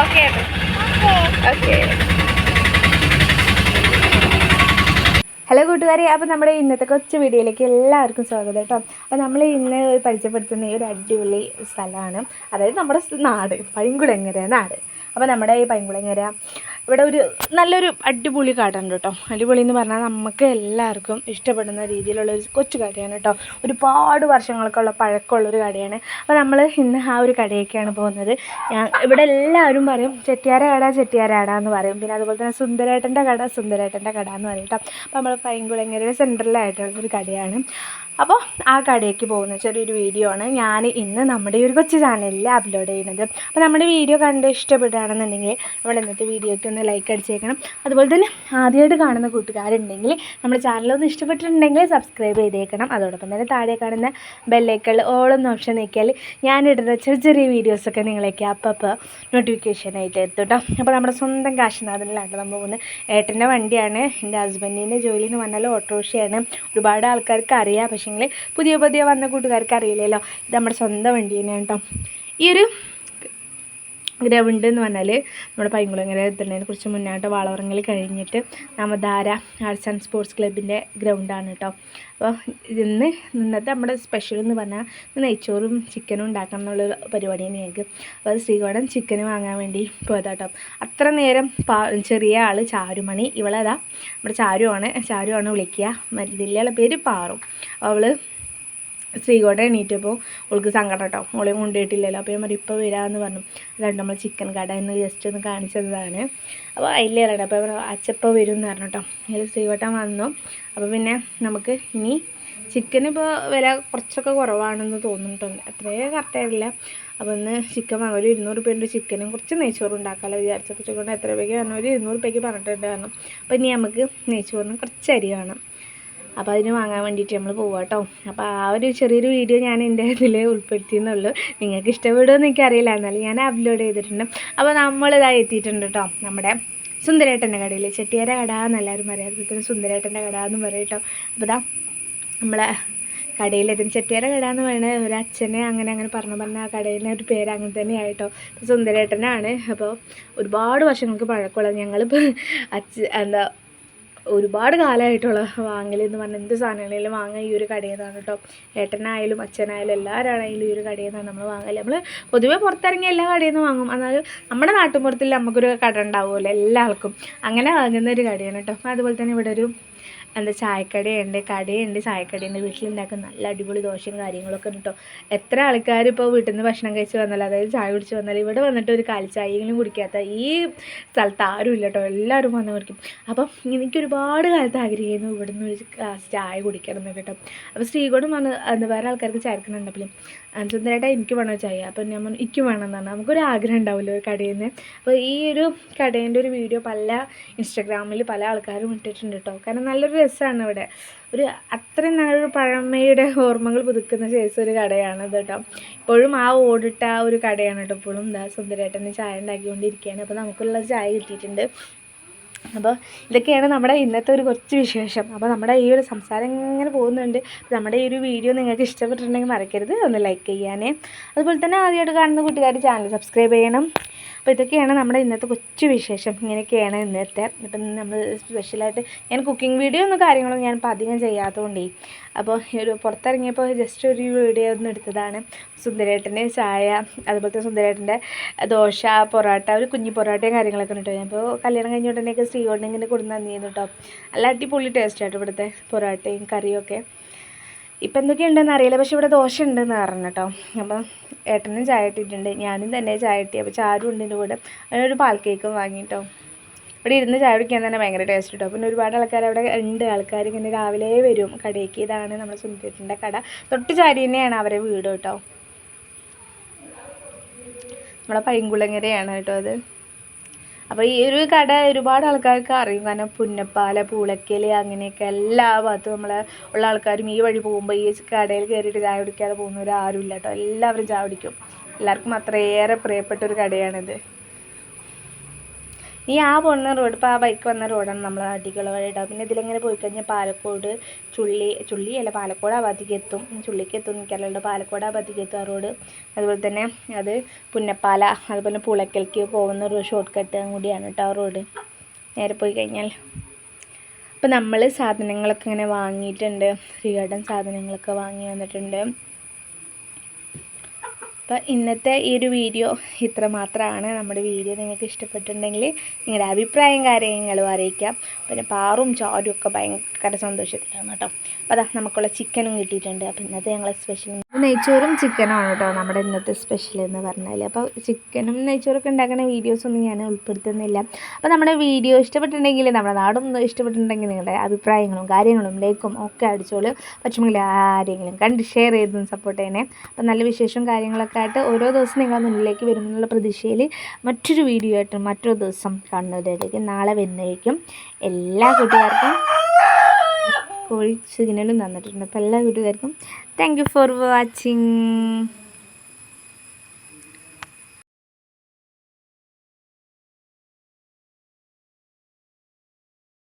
Okay okay hello കൂട്ടുകാരെ. അപ്പോൾ നമ്മുടെ ഇന്നത്തെ കൊച്ചു വീഡിയോയിലേക്ക് എല്ലാവർക്കും സ്വാഗതം കേട്ടോ. അപ്പോൾ നമ്മൾ ഇന്ന് പരിചയപ്പെടുത്തുന്ന ഈ ഒരു അടിപൊളി സ്ഥലമാണ്. അതായത് നമ്മുടെ നാട് പൈങ്കുളങ്ങര നാട് അപ്പോൾ നമ്മുടെ ഈ പൈങ്കുളങ്ങര ഇവിടെ ഒരു നല്ലൊരു അടിപൊളി കടയുണ്ട് കേട്ടോ അടിപൊളി എന്ന് പറഞ്ഞാൽ നമുക്ക് എല്ലാവർക്കും ഇഷ്ടപ്പെടുന്ന രീതിയിലുള്ള ഒരു കൊച്ചു കടയാണ് കേട്ടോ ഒരുപാട് വർഷങ്ങൾക്കുള്ള പഴക്കമുള്ള ഒരു കടയാണ്. അപ്പോൾ നമ്മൾ ഇന്ന് ആ ഒരു കടയൊക്കെയാണ് പോകുന്നത്. ഞാൻ ഇവിടെ എല്ലാവരും പറയും ചെട്ടിയാര കട ചെട്ടിയാര കട എന്ന് പറയും. പിന്നെ അതുപോലെ തന്നെ സുന്ദരേട്ടന്റെ കട സുന്ദരേട്ടന്റെ കട എന്ന് പറയും കേട്ടോ അപ്പോൾ നമ്മൾ പൈങ്കുളങ്ങരയുടെ സെന്ററിലായിട്ടുള്ള ഒരു കടയാണ്. അപ്പോൾ ആ കടയിലേക്ക് പോകുന്ന ചെറിയൊരു വീഡിയോ ആണ് ഞാൻ ഇന്ന് നമ്മുടെ ഒരു കൊച്ചു ചാനലിൽ അപ്ലോഡ് ചെയ്യുന്നത്. അപ്പോൾ നമ്മുടെ വീഡിയോ കണ്ട് ഇഷ്ടപ്പെടുകയാണെന്നുണ്ടെങ്കിൽ നമ്മൾ ഇന്നത്തെ വീഡിയോയ്ക്ക് ഒന്ന് ലൈക്ക് അടിച്ചേക്കണം. അതുപോലെ തന്നെ ആദ്യമായിട്ട് കാണുന്ന കൂട്ടുകാരുണ്ടെങ്കിൽ നമ്മുടെ ചാനലൊന്ന് ഇഷ്ടപ്പെട്ടിട്ടുണ്ടെങ്കിൽ സബ്സ്ക്രൈബ് ചെയ്തേക്കണം. അതോടൊപ്പം തന്നെ താഴെ കാണുന്ന ബെല്ലൈക്കൾ ഓളൊന്ന് ഓപ്ഷൻ നീക്കിയാൽ ഞാനിടുന്ന ചെറിയ ചെറിയ വീഡിയോസൊക്കെ നിങ്ങളേക്ക് അപ്പോൾ നോട്ടിഫിക്കേഷനായിട്ട് എത്തും കേട്ടോ അപ്പോൾ നമ്മുടെ സ്വന്തം കാശിനാഥനിലാണ് നമ്മൾ പോകുന്നത്. ഏട്ടന്റെ വണ്ടിയാണ് എന്റെ ഹസ്ബൻഡിന്റെ ജോലി എന്ന് പറഞ്ഞാൽ ഓട്ടോറിക്ഷയാണ് ഒരുപാട് ആൾക്കാർക്ക് അറിയാം പക്ഷേങ്കിൽ പുതിയ പുതിയ വന്ന കൂട്ടുകാർക്ക് അറിയില്ലല്ലോ. ഇത് നമ്മുടെ സ്വന്തം വണ്ടി തന്നെയാണ് കേട്ടോ ഈ ഒരു ഗ്രൗണ്ട് എന്ന് പറഞ്ഞാൽ നമ്മുടെ പൈങ്കുളങ്ങര എത്തുന്നതിന് കുറച്ച് മുന്നായിട്ട് വളവറങ്ങൽ കഴിഞ്ഞിട്ട് നവധാര ആർട്സ് ആൻഡ് സ്പോർട്സ് ക്ലബിന്റെ ഗ്രൗണ്ടാണ് കേട്ടോ അപ്പോൾ ഇന്ന് ഇന്നത്തെ നമ്മുടെ സ്പെഷ്യൽ എന്ന് പറഞ്ഞാൽ നെയ്ച്ചോറും ചിക്കനും ഉണ്ടാക്കണം എന്നുള്ളൊരു പരിപാടിയാണ് ഞങ്ങൾക്ക് അപ്പോൾ അത് ശ്രീകോടൻ ചിക്കൻ വാങ്ങാൻ വേണ്ടി പോയതാട്ടോ അത്ര നേരം ചെറിയ ആൾ ചാരുമണി ഇവളതാ. നമ്മുടെ ചാരുവാണ് ചാരുവാണ് വിളിക്കുക വലിയ പേര് പാറും. അവൾ ശ്രീകോട്ട എണീറ്റപ്പോൾ അവൾക്ക് സങ്കടം കേട്ടോ ഓളെ കൊണ്ടുപോയിട്ടില്ലല്ലോ അപ്പോൾ ഞാൻ ഇപ്പോൾ വരാമെന്ന് പറഞ്ഞു. അതാണ് നമ്മൾ ചിക്കൻ കട എന്ന് ജസ്റ്റ് ഒന്ന് കാണിച്ചതാണ്. അപ്പോൾ അതിലേ അതിലേറെ അപ്പോൾ അച്ചപ്പോൾ വരും എന്ന് പറഞ്ഞു കേട്ടോ അതിൽ ശ്രീകോട്ടൻ വന്നു. അപ്പോൾ പിന്നെ നമുക്ക് ഇനി ചിക്കൻ ഇപ്പോൾ വില കുറച്ചൊക്കെ കുറവാണെന്ന് തോന്നുന്നുണ്ട്. അത്രയേ കറക്റ്റായിട്ടില്ല അപ്പോൾ ഇന്ന് ചിക്കൻ വാങ്ങും. ഒരു ഇരുന്നൂറ് രൂപേന്റെ ചിക്കനും കുറച്ച് നെയ്ച്ചോറ് ഉണ്ടാക്കാമല്ലോ വിചാരിച്ചപ്പോൾ കൊണ്ട് എത്ര രൂപയ്ക്ക് പറഞ്ഞു? ഒരു ഇരുന്നൂറ് രൂപയ്ക്ക് പറഞ്ഞിട്ടുണ്ട് കാരണം അപ്പോൾ ഇനി നമുക്ക് നെയ്ച്ചോറിന് കുറച്ച് അരി വേണം. അപ്പോൾ അതിന് വാങ്ങാൻ വേണ്ടിയിട്ട് നമ്മൾ പോവാം കേട്ടോ അപ്പോൾ ആ ഒരു ചെറിയൊരു വീഡിയോ ഞാൻ എന്റെ ഇതിൽ ഉൾപ്പെടുത്തിയെന്നുള്ളൂ. നിങ്ങൾക്ക് ഇഷ്ടപ്പെടുമെന്ന് എനിക്കറിയില്ല. എന്നാലും ഞാൻ അപ്ലോഡ് ചെയ്തിട്ടുണ്ട്. അപ്പോൾ നമ്മളിതാ എത്തിയിട്ടുണ്ട് കേട്ടോ നമ്മുടെ സുന്ദരേട്ടന്റെ കടയിൽ ചെട്ടിയാര കട എന്നെല്ലാവരും പറയാം. അതുപോലെ സുന്ദരേട്ടന്റെ കട എന്ന് പറയും കേട്ടോ അപ്പോൾ ഇതാ നമ്മളെ കടയിലെത്തും ചെട്ടിയാര കട എന്ന് പറയുന്നത് ഒരു അച്ഛനെ അങ്ങനെ അങ്ങനെ പറഞ്ഞു പറഞ്ഞ ആ കടയിലെ ഒരു പേര് അങ്ങനെ തന്നെയായിട്ടോ സുന്ദരേട്ടനാണ്. അപ്പോൾ ഒരുപാട് വർഷങ്ങൾക്ക് പഴക്കമുള്ളത് ഞങ്ങളിപ്പോൾ അച്ഛ എന്താ ഒരുപാട് കാലമായിട്ടുള്ള വാങ്ങൽ എന്ന് പറഞ്ഞാൽ എന്ത് സാധനങ്ങളിലും വാങ്ങുക ഈ ഒരു കടയിൽ നിന്നാണ് കേട്ടോ ഏട്ടനായാലും അച്ഛനായാലും എല്ലാവരാണെങ്കിലും ഈ ഒരു കടയിൽ നിന്നാണ് നമ്മൾ വാങ്ങൽ നമ്മൾ പൊതുവേ പുറത്തിറങ്ങി എല്ലാ കടയിൽ നിന്ന് വാങ്ങും. എന്നാലും നമ്മുടെ നാട്ടുമ്പുറത്തിൽ നമുക്കൊരു കട ഉണ്ടാവുമല്ലോ എല്ലാവർക്കും. അങ്ങനെ വാങ്ങുന്ന ഒരു കടയാണ് കേട്ടോ അതുപോലെ തന്നെ ഇവിടെ ഒരു എന്താ ചായക്കടയുണ്ട് കടയുണ്ട് ചായക്കടയുണ്ട് വീട്ടിലുണ്ടാക്കുന്ന നല്ല അടിപൊളി ദോശയും കാര്യങ്ങളൊക്കെ ഉണ്ട് കേട്ടോ എത്ര ആൾക്കാർ ഇപ്പോൾ വീട്ടിൽ നിന്ന് ഭക്ഷണം കഴിച്ച് വന്നാലും അതായത് ചായ കുടിച്ച് വന്നാലും ഇവിടെ വന്നിട്ട് ഒരു കാലി ചായയെങ്കിലും കുടിക്കാത്ത ഈ സ്ഥലത്ത് ആരും ഇല്ല കേട്ടോ എല്ലാവരും വന്ന് കുടിക്കും. അപ്പം എനിക്ക് ഒരുപാട് കാലത്ത് ആഗ്രഹിക്കുന്നു ഇവിടുന്ന് ഒരു ചായ കുടിക്കണം എന്നൊക്കെ കേട്ടോ അപ്പോൾ സ്ത്രീകളും വന്ന് എന്താ വേറെ ആൾക്കാർക്ക് ചേർക്കുന്നുണ്ടെങ്കിലും സുന്ദരമായിട്ട് എനിക്ക് വേണോ ചായ? അപ്പോൾ ഞാൻ പറഞ്ഞു എനിക്ക് വേണം എന്നാണ്. നമുക്കൊരു ആഗ്രഹം ഉണ്ടാവില്ല ഒരു കടയിൽ നിന്ന് അപ്പോൾ ഈ ഒരു കടേന്റെ ഒരു വീഡിയോ പല ഇൻസ്റ്റാഗ്രാമിൽ പല ആൾക്കാരും ഇട്ടിട്ടുണ്ട് കേട്ടോ കാരണം നല്ലൊരു രസമാണ് ഇവിടെ. ഒരു അത്രയും നല്ലൊരു പഴമയുടെ ഓർമ്മകൾ പുതുക്കുന്ന ശേഷം ഒരു കടയാണ് കേട്ടോ ഇപ്പോഴും ആ ഓടിട്ട ഒരു കടയാണ് കേട്ടോ ഇപ്പോഴും എന്താ സുന്ദരേട്ടന് ചായ ഉണ്ടാക്കിക്കൊണ്ടിരിക്കുകയാണ് അപ്പോൾ നമുക്കുള്ള ചായ കിട്ടിയിട്ടുണ്ട്. അപ്പോൾ ഇതൊക്കെയാണ് നമ്മുടെ ഇന്നത്തെ ഒരു കുറച്ച് വിശേഷം. അപ്പോൾ നമ്മുടെ ഈ ഒരു സംസാരം ഇങ്ങനെ പോകുന്നുണ്ട്. നമ്മുടെ ഈ ഒരു വീഡിയോ നിങ്ങൾക്ക് ഇഷ്ടപ്പെട്ടിട്ടുണ്ടെങ്കിൽ മറക്കരുത്. ഒന്ന് ലൈക്ക് ചെയ്യാനേ. അതുപോലെ തന്നെ ആദ്യമായിട്ട് കാണുന്ന കൂട്ടുകാർ ചാനൽ സബ്സ്ക്രൈബ് ചെയ്യണം. അപ്പോൾ ഇതൊക്കെയാണ് നമ്മുടെ ഇന്നത്തെ കൊച്ചു വിശേഷം. ഇങ്ങനെയൊക്കെയാണ് ഇന്നത്തെ. ഇപ്പം നമ്മൾ സ്പെഷ്യലായിട്ട് ഞാൻ കുക്കിംഗ് വീഡിയോ ഒന്നും കാര്യങ്ങളും ഞാൻ ഇപ്പം അധികം ചെയ്യാത്തതുകൊണ്ടേ അപ്പോൾ ഒരു പുറത്തിറങ്ങിയപ്പോൾ ജസ്റ്റ് ഒരു വീഡിയോ ഒന്ന് എടുത്തതാണ്. സുന്ദരേട്ടന്റെ ചായ അതുപോലത്തെ സുന്ദരേട്ടന്റെ ദോശ പൊറോട്ട ഒരു കുഞ്ഞു പൊറോട്ടയും കാര്യങ്ങളൊക്കെ ഉണ്ട്? കേട്ടോ ഞാനിപ്പോൾ കല്യാണം കഴിഞ്ഞ ഉടനെയൊക്കെ സ്ത്രീ ഇങ്ങനെ കൊടുന്ന് തന്നിരുന്നു കേട്ടോ നല്ല അടിപൊളി ടേസ്റ്റ് ആയിട്ട് ഇവിടുത്തെ പൊറോട്ടയും കറിയും ഒക്കെ. ഇപ്പം എന്തൊക്കെയുണ്ടെന്ന് അറിയില്ല. പക്ഷെ ഇവിടെ ദോശ ഉണ്ടെന്ന് പറഞ്ഞു കേട്ടോ അപ്പം ഏട്ടനും ചായ ഇട്ടിട്ടുണ്ട് ഞാനും തന്നെ ചായ ഇട്ടി അപ്പോൾ ചാരും ഉണ്ട് എന്റെ കൂടെ. അതിനൊരു പാൽ കേക്കും വാങ്ങിട്ടോ. ഇവിടെ ഇരുന്ന് ചായ കുടിക്കാൻ തന്നെ ഭയങ്കര ടേസ്റ്റ് കിട്ടും പിന്നെ ഒരുപാട് ആൾക്കാർ അവിടെ ഉണ്ട്. ആൾക്കാർ ഇങ്ങനെ രാവിലെ വരും. കടയ്ക്ക് ഇതാണ് നമ്മൾ സുന്ദരത്തിന്റെ കട. തൊട്ട് ചാരി തന്നെയാണ് അവരെ വീട് കേട്ടോ. നമ്മളെ പൈങ്കുളങ്ങരയാണ് കേട്ടോ അത്. അപ്പോൾ ഈ ഒരു കട ഒരുപാട് ആൾക്കാർക്ക് അറിയും. കാരണം പുന്നപ്പാല പൂളക്കൽ അങ്ങനെയൊക്കെ എല്ലാ ഭാഗത്തും നമ്മളെ ഉള്ള ആൾക്കാരും ഈ വഴി പോകുമ്പോൾ ഈ കടയിൽ കയറിയിട്ട് ചായ കുടിക്കാതെ പോകുന്നവർ ആരും ഇല്ല കേട്ടോ എല്ലാവരും ചായ കുടിക്കും. എല്ലാവർക്കും അത്രയേറെ പ്രിയപ്പെട്ട ഒരു കടയാണിത്. ഈ ആ പോകുന്ന റോഡ് ഇപ്പോൾ ആ ബൈക്ക് വന്ന റോഡാണ് നമ്മൾ അടികള വഴി പിന്നെ ഇതിലെങ്ങനെ പോയി കഴിഞ്ഞാൽ പാലക്കോട് ചുള്ളി ചുള്ളി അല്ല പാലക്കോട് ഭാഗത്തേക്ക് എത്തും. ചുള്ളിക്ക് എത്തും എനിക്കല്ലോ പാലക്കോട് ഭാഗത്തേക്ക് എത്തും ആ റോഡ് അതുപോലെ തന്നെ അത് പുന്നപ്പാല അതുപോലെ പുളക്കൽക്ക് പോകുന്ന ഒരു ഷോർട്ട് കട്ട് കൂടിയാണ് കേട്ടോ ആ റോഡ് നേരെ പോയി കഴിഞ്ഞാൽ അപ്പോൾ നമ്മൾ സാധനങ്ങളൊക്കെ ഇങ്ങനെ വാങ്ങിയിട്ടുണ്ട്. ശ്രീകണ്ഠൻ സാധനങ്ങളൊക്കെ വാങ്ങി വന്നിട്ടുണ്ട്. അപ്പോൾ ഇന്നത്തെ ഈ ഒരു വീഡിയോ ഇത്ര മാത്രമാണ്. നമ്മുടെ വീഡിയോ നിങ്ങൾക്ക് ഇഷ്ടപ്പെട്ടിട്ടുണ്ടെങ്കിൽ നിങ്ങളുടെ അഭിപ്രായം കാര്യങ്ങളും അറിയിക്കാം. പിന്നെ പാറും ചാരും ഒക്കെ ഭയങ്കര സന്തോഷത്തിലാണ് കേട്ടോ. അപ്പോൾ അതാ നമുക്കുള്ള ചിക്കനും കിട്ടിയിട്ടുണ്ട്. അപ്പോൾ ഇന്നത്തെ ഞങ്ങൾ സ്പെഷ്യൽ നെയ്ച്ചോറും ചിക്കനുമാണ് കേട്ടോ നമ്മുടെ ഇന്നത്തെ സ്പെഷ്യൽ എന്ന് പറഞ്ഞാൽ അപ്പോൾ ചിക്കനും നെയ്ച്ചോറൊക്കെ ഉണ്ടാക്കുന്ന വീഡിയോസൊന്നും ഞാൻ ഉൾപ്പെടുത്തുന്നില്ല. അപ്പോൾ നമ്മുടെ വീഡിയോ ഇഷ്ടപ്പെട്ടിട്ടുണ്ടെങ്കിൽ നമ്മുടെ നാടും ഇഷ്ടപ്പെട്ടിട്ടുണ്ടെങ്കിൽ നിങ്ങളുടെ അഭിപ്രായങ്ങളും കാര്യങ്ങളും ലൈക്കും ഒക്കെ അടിച്ചോളൂ. പക്ഷേ ആരെങ്കിലും കണ്ട് ഷെയർ ചെയ്തും സപ്പോർട്ട് ചെയ്യണേ. അപ്പോൾ നല്ല വിശേഷം കാര്യങ്ങളൊക്കെ ആയിട്ട് ഓരോ ദിവസം നിങ്ങളുടെ മുന്നിലേക്ക് വരുമെന്നുള്ള പ്രതീക്ഷയിൽ മറ്റൊരു വീഡിയോ ആയിട്ട് മറ്റൊരു ദിവസം കാണുന്നതിലേക്ക് നാളെ വരുന്നതായിരിക്കും. എല്ലാ കൂട്ടുകാർക്കും കോഴി സിഗ്നലും തന്നിട്ടുണ്ട്. അപ്പോൾ എല്ലാ കൂട്ടുകാർക്കും താങ്ക് ഫോർ വാച്ചിങ്